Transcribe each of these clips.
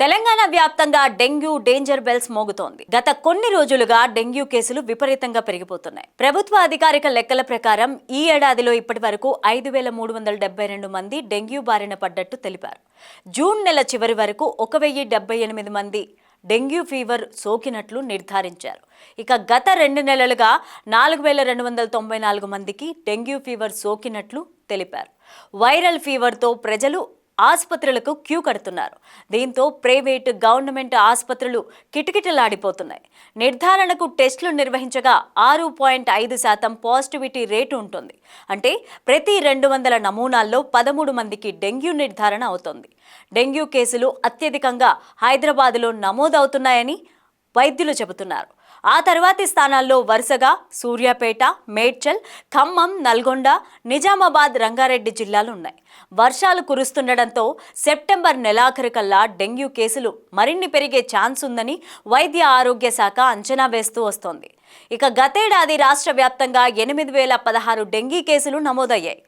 తెలంగాణ వ్యాప్తంగా dengue danger bells మోగుతోంది. గత కొన్ని రోజులుగా డెంగ్యూ కేసులు విపరీతంగా పెరిగిపోతున్నాయి. ప్రభుత్వ అధికారిక లెక్కల ప్రకారం ఈ ఏడాదిలో ఇప్పటి వరకు ఐదు వేల మూడు వందల డెబ్బై రెండు మంది డెంగ్యూ బారిన పడ్డట్టు తెలిపారు. జూన్ నెల చివరి వరకు ఒక వెయ్యి డెబ్బై ఎనిమిది మంది డెంగ్యూ ఫీవర్ సోకినట్లు నిర్ధారించారు. ఇక గత రెండు నెలలుగా నాలుగు వేల రెండు వందల తొంభై నాలుగు మందికి డెంగ్యూ ఫీవర్ సోకినట్లు తెలిపారు. వైరల్ ఫీవర్తో ప్రజలు ఆసుపత్రులకు క్యూ కడుతున్నారు. దీంతో ప్రైవేట్ గవర్నమెంట్ ఆసుపత్రులు కిటకిటలాడిపోతున్నాయి. నిర్ధారణకు టెస్టులు నిర్వహించగా ఆరు పాయింట్ ఐదు శాతం పాజిటివిటీ రేటు ఉంటుంది. అంటే ప్రతి రెండు వందల నమూనాల్లో పదమూడు మందికి డెంగ్యూ నిర్ధారణ అవుతోంది. డెంగ్యూ కేసులు అత్యధికంగా హైదరాబాదులో నమోదవుతున్నాయని వైద్యులు చెబుతున్నారు. ఆ తర్వాతి స్థానాల్లో వరుసగా సూర్యాపేట మేడ్చల్ ఖమ్మం నల్గొండ నిజామాబాద్ రంగారెడ్డి జిల్లాలు ఉన్నాయి వర్షాలు కురుస్తుండటంతో సెప్టెంబర్ నెలాఖరికల్లా డెంగ్యూ కేసులు మరిన్ని పెరిగే ఛాన్స్ ఉందని వైద్య ఆరోగ్య శాఖ అంచనా వేస్తూ వస్తోంది. ఇక గతేడాది రాష్ట్ర వ్యాప్తంగా ఎనిమిది వేల పదహారు డెంగీ కేసులు నమోదయ్యాయి.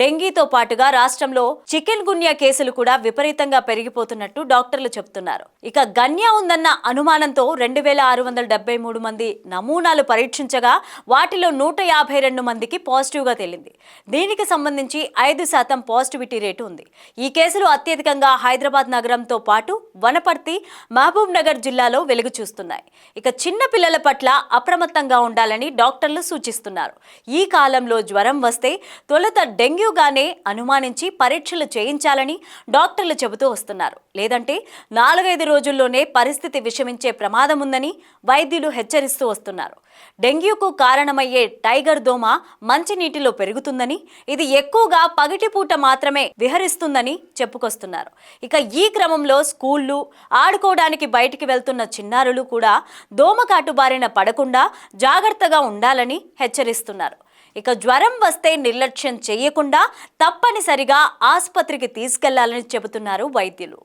డెంగీతో పాటుగా రాష్ట్రంలో చికెన్ గున్యా కేసులు కూడా విపరీతంగా పెరిగిపోతున్నట్టు డాక్టర్లు చెబుతున్నారు. ఇక గన్యా ఉందన్న అనుమానంతో రెండు వేల ఆరు వందల డెబ్బై మూడు మంది నమూనాలు పరీక్షించగా వాటిలో నూట యాభై రెండు మందికి పాజిటివ్గా తేలింది. దీనికి సంబంధించి ఐదు శాతం పాజిటివిటీ రేటు ఉంది. ఈ కేసులు అత్యధికంగా హైదరాబాద్ నగరంతో పాటు వనపర్తి మహబూబ్ నగర్ జిల్లాలో వెలుగు చూస్తున్నాయి. ఇక చిన్న పిల్లల పట్ల అప్రమత్తంగా ఉండాలని డాక్టర్లు సూచిస్తున్నారు. ఈ కాలంలో జ్వరం వస్తే తొలుత డెంగ్యూగానే అనుమానించి పరీక్షలు చేయించాలని డాక్టర్లు చెబుతూ వస్తున్నారు. లేదంటే నాలుగైదు రోజుల్లోనే పరిస్థితి విషమించే ప్రమాదం ఉందని వైద్యులు హెచ్చరిస్తూ వస్తున్నారు. డెంగ్యూకు కారణమయ్యే టైగర్ దోమ మంచినీటిలో పెరుగుతుందని ఇది ఎక్కువగా పగటిపూట మాత్రమే విహరిస్తుందని చెప్పుకొస్తున్నారు. ఇక ఈ క్రమంలో స్కూళ్ళు ఆడుకోవడానికి బయటికి వెళ్తున్న చిన్నారులు కూడా దోమకాటు బారిన పడకుండా జాగ్రత్తగా ఉండాలని హెచ్చరిస్తున్నారు. ఇక జ్వరం వస్తే నిర్లక్ష్యం చేయకుండా తప్పనిసరిగా ఆసుపత్రికి తీసుకెళ్ళాలని చెబుతున్నారు వైద్యులు.